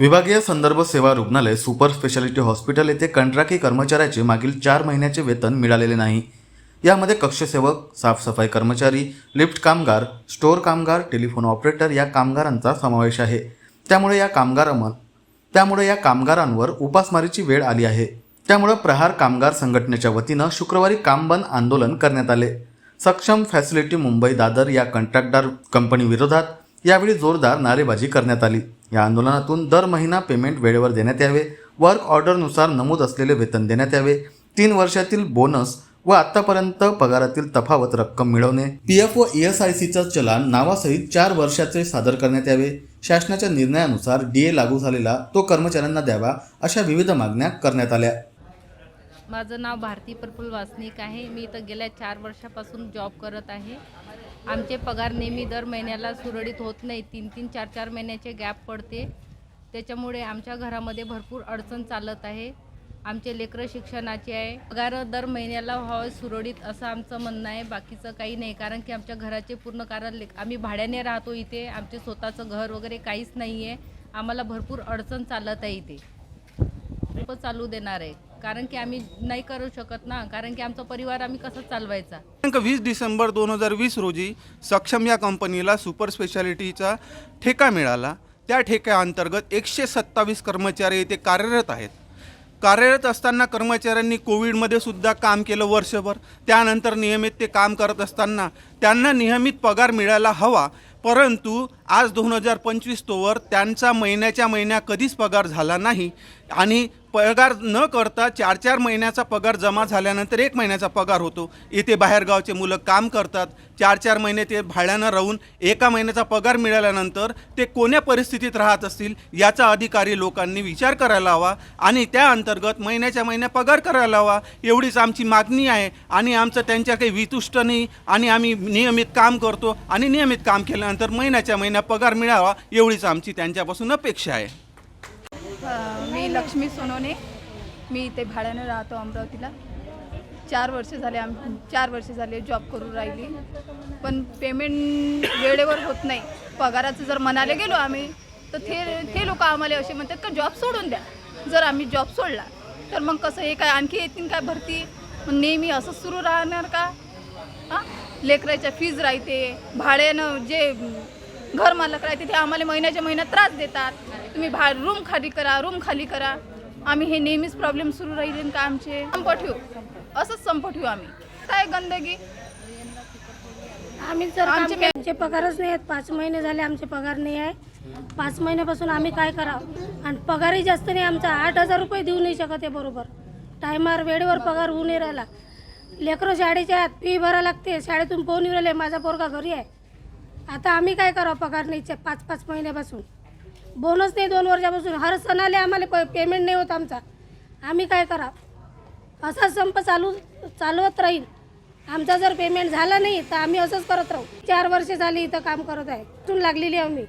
विभागीय संदर्भ सेवा रुग्णालय सुपर स्पेशालिटी हॉस्पिटल येथे कंत्राटी कर्मचाऱ्याचे मागील चार महिन्याचे वेतन मिळालेले नाही. यामध्ये कक्षसेवक साफसफाई कर्मचारी लिफ्ट कामगार स्टोअर कामगार टेलिफोन ऑपरेटर या कामगारांचा समावेश आहे. त्यामुळे या कामगारांवर त्यामुळे या कामगारांवर उपासमारीची वेळ आली आहे. त्यामुळे प्रहार कामगार संघटनेच्या वतीनं शुक्रवारी काम बंद आंदोलन करण्यात आले. सक्षम फॅसिलिटी मुंबई दादर या कंत्राटदार कंपनीविरोधात यावेळी जोरदार नारेबाजी करण्यात आली. या आंदोलनातून दर महिना पेमेंट वेळेवर देण्यात यावे. वर्क ऑर्डरनुसार नमूद असलेले वेतन देण्यात यावे. तीन वर्षातील बोनस व आत्तापर्यंत पगारातील तफावत रक्कम मिळवणे. पी एफ व ई एस आय सीचं चलान नावासहित चार वर्षाचे सादर करण्यात यावे. शासनाच्या निर्णयानुसार डी ए लागू झालेला तो कर्मचाऱ्यांना द्यावा अशा विविध मागण्या करण्यात आल्या. माझं नाव भारती प्रफुल वासनिक आहे. मी इथं गेल्या चार वर्षापासून जॉब करत आहे. आमचे पगार नेहमी दर महिन्याला सुरळीत होत नाही. तीन तीन चार चार महिन्याचे गॅप पडते. त्याच्यामुळे आमच्या घरामध्ये भरपूर अडचण चालत आहे. आमचे लेकरं शिक्षणाचे आहे. पगार दर महिन्याला व्हावं सुरळीत असं आमचं म्हणणं आहे. बाकीचं काही नाही. कारण की आमच्या घराचे पूर्ण कारण लेक आम्ही भाड्याने राहतो इथे. आमचे स्वतःचं घर वगैरे काहीच नाही आहे आम्हाला भरपूर अडचण चालत आहे इथे. खूप चालू देणार आहे. कारण की आम्ही नाही करू शकत ना. कारण की आमचा परिवार आम्ही कसा चालवायचा? दिनांक वीस डिसेंबर दोन हजार वीस रोजी सक्षम या कंपनीला सुपर स्पेशालिटीचा ठेका मिळाला. त्या ठेक्याअंतर्गत एकशे सत्तावीस कर्मचारी येथे कार्यरत आहेत. कार्यरत असताना कर्मचाऱ्यांनी कोविडमध्ये सुद्धा काम केलं वर्षभर. त्यानंतर नियमित ते काम करत असताना त्यांना नियमित पगार मिळायला हवा. परंतु आज दोन हजार पंचवीस तोवर त्यांचा महिन्याच्या महिन्या कधीच पगार झाला नाही. आणि पगार न करता चार चार महिन्याचा पगार जमा झाल्यानंतर एक महिन्याचा पगार होतो. इथे बाहेरगावचे मुलं काम करतात. चार चार महिने ते भाड्यानं राहून एका महिन्याचा पगार मिळाल्यानंतर ते कोण्या परिस्थितीत राहत असतील याचा अधिकारी लोकांनी विचार करायला हवा आणि त्या अंतर्गत महिन्याच्या महिन्या पगार करायला हवा. एवढीच आमची मागणी आहे आणि आमचं त्यांच्या काही वितुष्ट नाही आणि आम्ही नियमित काम करतो आणि नियमित काम केल्यानंतर महिन्याच्या महिन्या पगार मिळावा एवढीच आमची त्यांच्यापासून अपेक्षा आहे. लक्ष्मी सोनवणे. मी इथे भाड्यानं राहतो अमरावतीला. चार वर्ष झाले आम चार वर्ष झाले जॉब करून राहिली. पण पेमेंट वेळेवर होत नाही. पगाराचं जर म्हणाले गेलो आम्ही तर ते ते लोक आम्हाला असे म्हणतात का जॉब सोडून द्या. जर आम्ही जॉब सोडला तर मग कसं हे काय आणखी येतील काय भरती? मग नेहमी असंच सुरू राहणार का? हां लेकराच्या फीज राहते. भाड्यानं जे घर मालक राहते ते आम्हाला महिन्याच्या महिन्यात त्रास देतात. तुम्ही भा रूम खाली करा रूम खाली करा. आम्ही हे नेहमीच प्रॉब्लेम सुरू राहिले का आमचे संप ठेवू. असंच संप ठेवू आम्ही. काय गंदगी? आम्ही जर आमचे आमचे पगारच नाही आहेत. पाच महिने झाले आमचे पगार नाही आहे. पाच महिन्यापासून आम्ही काय करावं? आणि पगारही जास्त नाही आमचा आठ हजार रुपये देऊ नाही शकत आहे बरोबर. टायमावर वेळेवर पगार होऊ नाही राहिला. लेकरं शाळेच्या आत फी भरा लागते. शाळेतून येऊ राहिले माझा पोरगा घरी आहे. आता आम्ही काय करावं? पगार नाही पाच पाच महिन्यापासून. बोनस नाही दोन वर्षापासून. हर सणाले आम्हाला प पेमेंट नाही होत आमचा. आम्ही काय करावं? असाच संप चालू चालवत राहील आमचा जर पेमेंट झाला नाही तर आम्ही असंच करत राहू. चार वर्ष झाली इथं काम करत आहे. इथून लागलेली आम्ही.